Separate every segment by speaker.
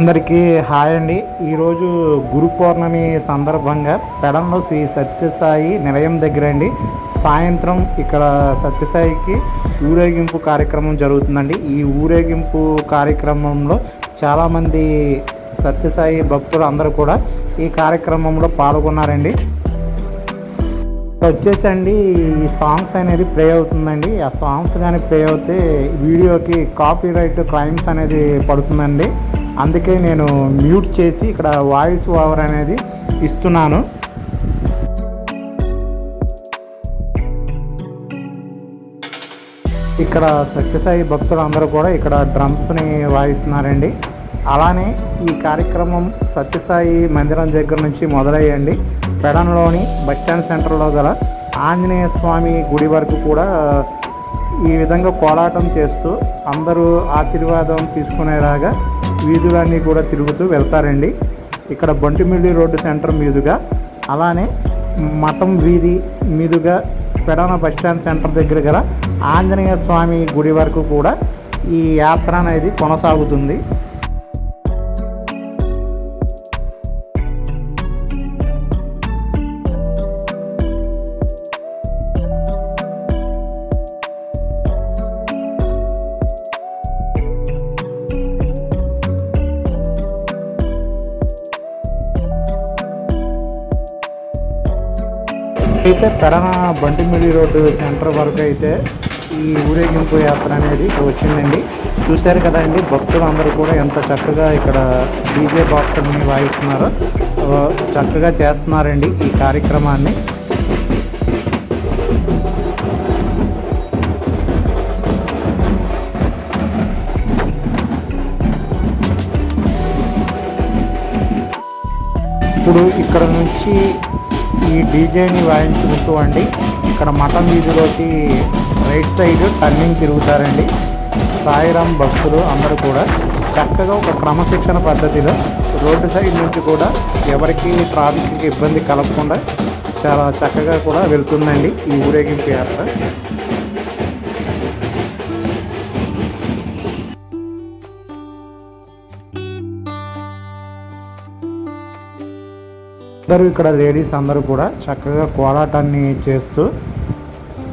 Speaker 1: అందరికీ హాయ్ అండి. ఈరోజు గురు పౌర్ణమి సందర్భంగా పెడంలో శ్రీ సత్యసాయి నిలయం దగ్గర అండి. సాయంత్రం ఇక్కడ సత్యసాయికి ఊరేగింపు కార్యక్రమం జరుగుతుందండి. ఈ ఊరేగింపు కార్యక్రమంలో చాలామంది సత్యసాయి భక్తులు అందరూ కూడా ఈ కార్యక్రమంలో పాల్గొన్నారండి. వచ్చేసండి ఈ సాంగ్స్ అనేది ప్లే అవుతుందండి. ఆ సాంగ్స్ కానీ ప్లే అవుతే వీడియోకి కాపీ రైట్ క్లైమ్స్ అనేది పడుతుందండి. అందుకే నేను మ్యూట్ చేసి ఇక్కడ వాయిస్ ఓవర్ అనేది ఇస్తున్నాను. ఇక్కడ సత్యసాయి భక్తులు అందరూ కూడా ఇక్కడ డ్రమ్స్ని వాయిస్తున్నారండి. అలానే ఈ కార్యక్రమం సత్యసాయి మందిరం దగ్గర నుంచి మొదలయ్యండి. పెడన్లోని బస్టాండ్ సెంటర్లో గల ఆంజనేయ స్వామి గుడి వరకు కూడా ఈ విధంగా కోలాటం చేస్తూ అందరూ ఆశీర్వాదం తీసుకునేలాగా వీధులన్నీ కూడా తిరుగుతూ వెళ్తారండి. ఇక్కడ బంటిమిల్లి రోడ్డు సెంటర్ మీదుగా అలానే మఠం వీధి మీదుగా పెడన బస్టాండ్ సెంటర్ దగ్గర గల ఆంజనేయ స్వామి గుడి వరకు కూడా ఈ యాత్ర అనేది కొనసాగుతుంది. అయితే పెడన బంటిమిల్లి రోడ్డు సెంటర్ వరకు అయితే ఈ ఊరేగింపు యాత్ర అనేది వచ్చిందండి. చూశారు కదండి భక్తులు అందరూ కూడా ఎంత చక్కగా ఇక్కడ డీజే బాక్సులని వాయిస్తున్నారో. చక్కగా చేస్తున్నారండి ఈ కార్యక్రమాన్ని. ఇప్పుడు ఇక్కడ నుంచి ఈ డీజేని వాయించుకుంటూ అండి. ఇక్కడ మఠం వీధిలోకి రైట్ సైడ్ టర్నింగ్ తిరుగుతారండి. సాయిరామ్ భక్తులు అందరూ కూడా. చక్కగా ఒక క్రమశిక్షణ పద్ధతిలో రోడ్డు సైడ్ నుంచి కూడా ఎవరికి ట్రాఫిక్ ఇబ్బంది కలగకుండా చాలా చక్కగా కూడా వెళ్తుందండి ఈ ఊరేగింపు యాత్ర. అందరూ ఇక్కడ లేడీస్ అందరూ కూడా చక్కగా కోలాటాన్ని చేస్తూ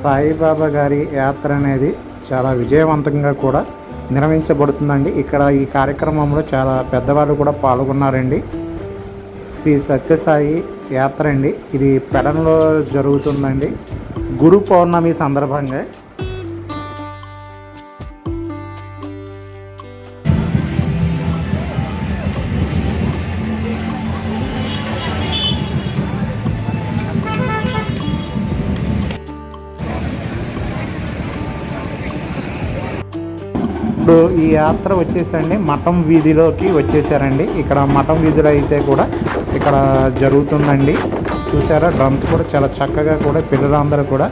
Speaker 1: సాయిబాబా గారి యాత్ర అనేది చాలా విజయవంతంగా కూడా నిర్వహించబడుతుందండి. ఇక్కడ ఈ కార్యక్రమంలో చాలా పెద్దవాళ్ళు కూడా పాల్గొన్నారండి. శ్రీ సత్యసాయి యాత్ర అండి. ఇది పెడన్లో జరుగుతుందండి. గురు పౌర్ణమి సందర్భంగా ఇప్పుడు ఈ యాత్ర వచ్చేసండి మఠం వీధిలోకి వచ్చేసారండి. ఇక్కడ మఠం వీధిలో అయితే కూడా ఇక్కడ జరుగుతుందండి. చూసారా డ్రమ్స్ కూడా చాలా చక్కగా కూడా పిల్లలందరూ కూడా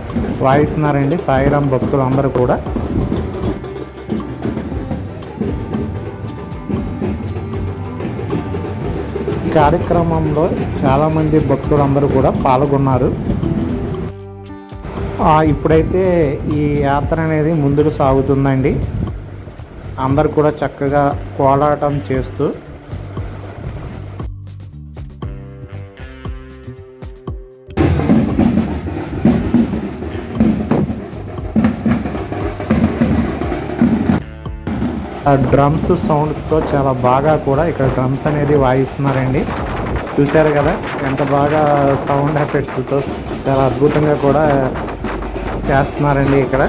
Speaker 1: వాయిస్తున్నారండి. సాయిరాం భక్తులు అందరూ కూడా కార్యక్రమంలో చాలామంది భక్తులందరూ కూడా పాల్గొన్నారు. ఇప్పుడైతే ఈ యాత్ర అనేది ముందుకు సాగుతుందండి. అందరు కూడా చక్కగా కోలాటం చేస్తూ ఆ డ్రమ్స్ సౌండ్తో చాలా బాగా కూడా ఇక్కడ డ్రమ్స్ అనేది వాయిస్తున్నారండి. చూశారు కదా ఎంత బాగా సౌండ్ ఎఫెక్ట్స్తో చాలా అద్భుతంగా కూడా చేస్తున్నారండి ఇక్కడ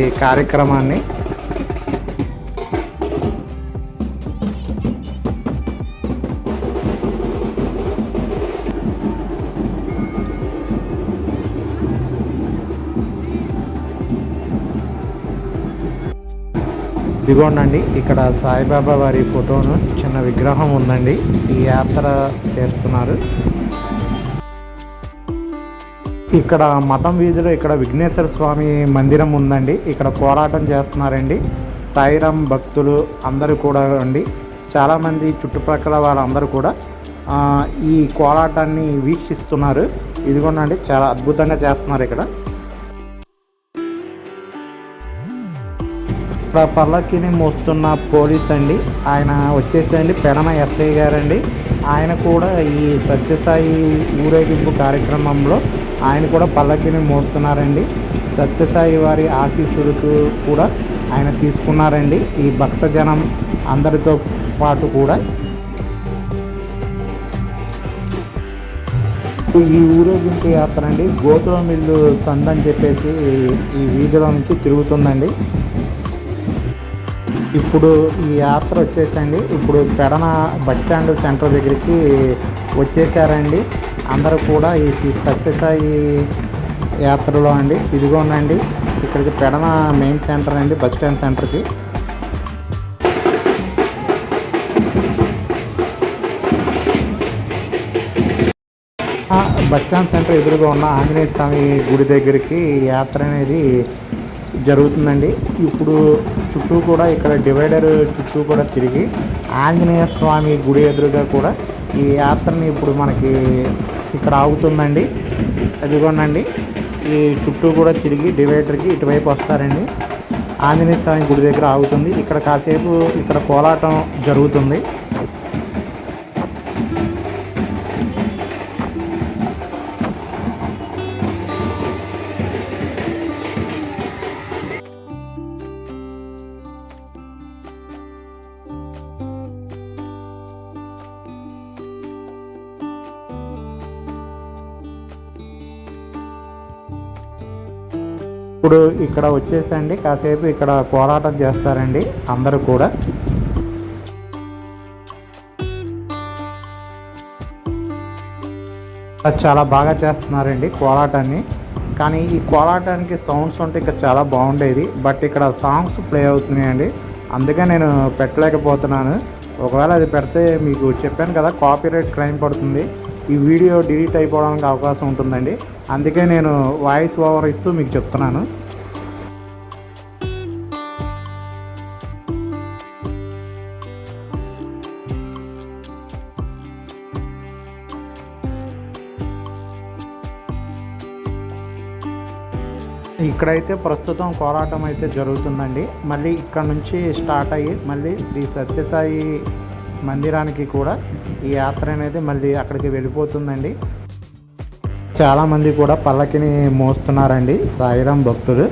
Speaker 1: ఈ కార్యక్రమాన్ని. ఇదిగోండి ఇక్కడ సాయిబాబా వారి ఫోటోను చిన్న విగ్రహం ఉందండి ఈ యాత్ర చేస్తున్నారు. ఇక్కడ మఠం వీధిలో ఇక్కడ విఘ్నేశ్వర స్వామి మందిరం ఉందండి ఇక్కడ పోరాటం చేస్తున్నారండి. సాయిరాం భక్తులు అందరూ కూడా అండి చాలామంది చుట్టుప్రక్కల వాళ్ళందరూ కూడా ఈ కోలాటాన్ని వీక్షిస్తున్నారు. ఇదిగోండి చాలా అద్భుతంగా చేస్తున్నారు ఇక్కడ. పల్లకిని మోస్తున్న పోలీస్ అండి. ఆయన వచ్చేసండి పెడన ఎస్ఐ గారండి. ఆయన కూడా ఈ సత్యసాయి ఊరేగింపు కార్యక్రమంలో ఆయన కూడా పల్లకిని మోస్తున్నారండి. సత్యసాయి వారి ఆశీస్సులకు కూడా ఆయన తీసుకున్నారండి. ఈ భక్తజనం అందరితో పాటు కూడా. ఈ ఊరేగింపు యాత్ర అండి. గోతుల మిల్లు సందని చెప్పేసి ఈ వీధిలోనికి తిరుగుతుందండి. ఇప్పుడు ఈ యాత్ర వచ్చేసండి. ఇప్పుడు పెడన బస్ స్టాండ్ సెంటర్ దగ్గరికి వచ్చేసారండి. అందరూ కూడా ఈ శ్రీ సత్యసాయి యాత్రలో అండి. ఇదిగోనండి ఇక్కడికి పెడన మెయిన్ సెంటర్ అండి బస్ స్టాండ్ సెంటర్కి. బస్ స్టాండ్ సెంటర్ ఎదురుగా ఉన్న ఆంజనేయ స్వామి గుడి దగ్గరికి యాత్ర అనేది జరుగుతుందండి. ఇప్పుడు చుట్టూ కూడా ఇక్కడ డివైడర్ చుట్టూ కూడా తిరిగి ఆంజనేయ స్వామి గుడి ఎదురుగా కూడా ఈ యాత్రని ఇప్పుడు మనకి ఇక్కడ ఆగుతుందండి. అదిగోనండి ఈ చుట్టూ కూడా తిరిగి డివైడర్కి ఇటువైపు వస్తారండి. ఆంజనేయ స్వామి గుడి దగ్గర ఆగుతుంది. ఇక్కడ కాసేపు ఇక్కడ కోలాటం జరుగుతుంది. ఇప్పుడు ఇక్కడ వచ్చేసండి. కాసేపు ఇక్కడ కోలాటం చేస్తారండి అందరూ కూడా. చాలా బాగా చేస్తున్నారండి కోలాటాన్ని కానీ ఈ కోలాటానికి సౌండ్స్ ఉంటే ఇక్కడ చాలా బాగుండేది. బట్ ఇక్కడ సాంగ్స్ ప్లే అవుతున్నాయండి. అందుకే నేను పెట్టలేకపోతున్నాను. ఒకవేళ అది పెడితే మీకు చెప్పాను కదా కాపీరైట్ క్లైమ్ పడుతుంది. ఈ వీడియో డిలీట్ అయిపోవడానికి అవకాశం ఉంటుందండి. అందుకే నేను వాయిస్ ఓవర్ ఇస్తూ మీకు చెప్తున్నాను. ఇక్కడైతే ప్రస్తుతం పోరాటం అయితే జరుగుతుందండి. మళ్ళీ ఇక్కడ నుంచి స్టార్ట్ అయ్యి మళ్ళీ శ్రీ సత్యసాయి మందిరానికి కూడా ఈ యాత్ర అనేది మళ్ళీ అక్కడికి వెళ్ళిపోతుందండి. చాలామంది కూడా పల్లకిని మోస్తున్నారండి. సాయిరాం భక్తులు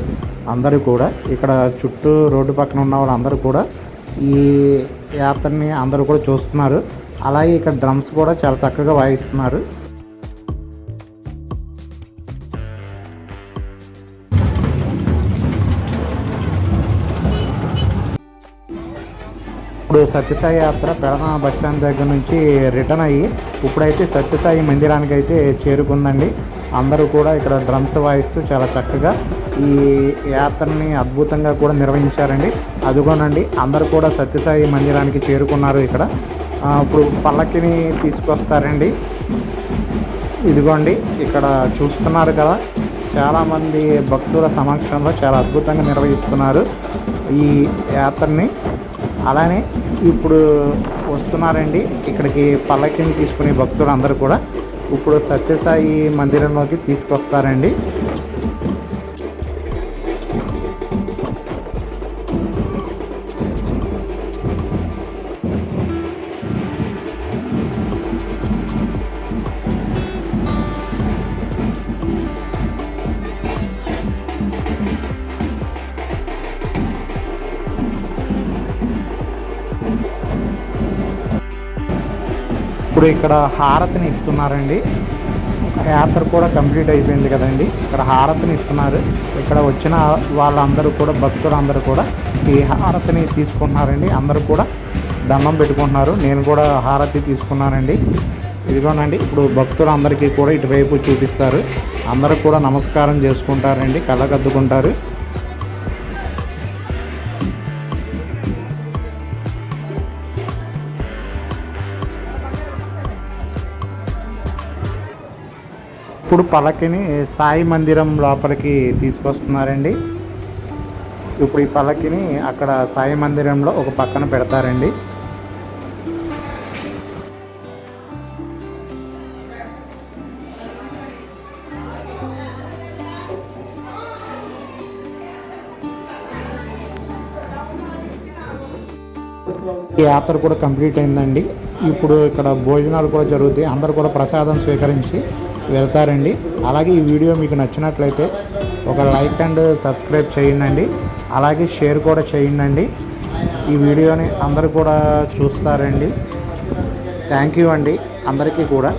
Speaker 1: అందరూ కూడా. ఇక్కడ చుట్టూ రోడ్డు పక్కన ఉన్న వాళ్ళందరూ కూడా ఈ యాత్రని అందరూ కూడా చూస్తున్నారు. అలాగే ఇక్కడ డ్రమ్స్ కూడా చాలా చక్కగా వాయిస్తున్నారు. ఇప్పుడు సత్యసాయి యాత్ర పెడన బస్ స్టాండ్ దగ్గర నుంచి రిటర్న్ అయ్యి ఇప్పుడైతే సత్యసాయి మందిరానికి అయితే చేరుకుందండి. అందరూ కూడా ఇక్కడ డ్రమ్స్ వాయిస్తూ చాలా చక్కగా ఈ యాత్రని అద్భుతంగా కూడా నిర్వహించారండి. అదిగోనండి అందరూ కూడా సత్యసాయి మందిరానికి చేరుకున్నారు ఇక్కడ. ఇప్పుడు పల్లకిని తీసుకొస్తారండి. ఇదిగోండి ఇక్కడ చూస్తున్నారు కదా చాలామంది భక్తుల సమక్షంలో చాలా అద్భుతంగా నిర్వహిస్తున్నారు ఈ యాత్రని. అలానే ఇప్పుడు వస్తున్నారండి. ఇక్కడికి పల్లకిని తీసుకునే భక్తులు అందరూ కూడా ఇప్పుడు సత్యసాయి మందిరంలోకి తీసుకొస్తారండి. ఇప్పుడు ఇక్కడ హారతిని ఇస్తున్నారండి. యాత్ర కూడా కంప్లీట్ అయిపోయింది కదండి. ఇక్కడ హారతిని ఇస్తున్నారు. ఇక్కడ వచ్చిన వాళ్ళందరూ కూడా భక్తులందరూ కూడా ఈ హారతిని తీసుకుంటున్నారండి. అందరూ కూడా దండం పెట్టుకుంటున్నారు. నేను కూడా హారతి తీసుకున్నానండి. ఇదిగోనండి ఇప్పుడు భక్తులందరికీ కూడా ఇటువైపు చూపిస్తారు. అందరూ కూడా నమస్కారం చేసుకుంటారండి కళ్ళకద్దుకుంటారు ఇప్పుడు పలకిని సాయి మందిరం లోపలికి తీసుకొస్తున్నారండి. ఇప్పుడు ఈ పలకిని అక్కడ సాయి మందిరంలో ఒక పక్కన పెడతారండి. యాత్ర కూడా కంప్లీట్ అయిందండి. ఇప్పుడు ఇక్కడ భోజనాలు కూడా జరుగుతాయి. అందరూ కూడా ప్రసాదం స్వీకరించి వెళ్తారండి. అలాగే ఈ వీడియో మీకు నచ్చినట్లయితే ఒక లైక్ అండ్ సబ్స్క్రైబ్ చేయండి అలాగే షేర్ కూడా చేయండి ఈ వీడియోని అందరూ కూడా చూస్తారండి. థ్యాంక్ యూ అండి. అందరికీ కూడా.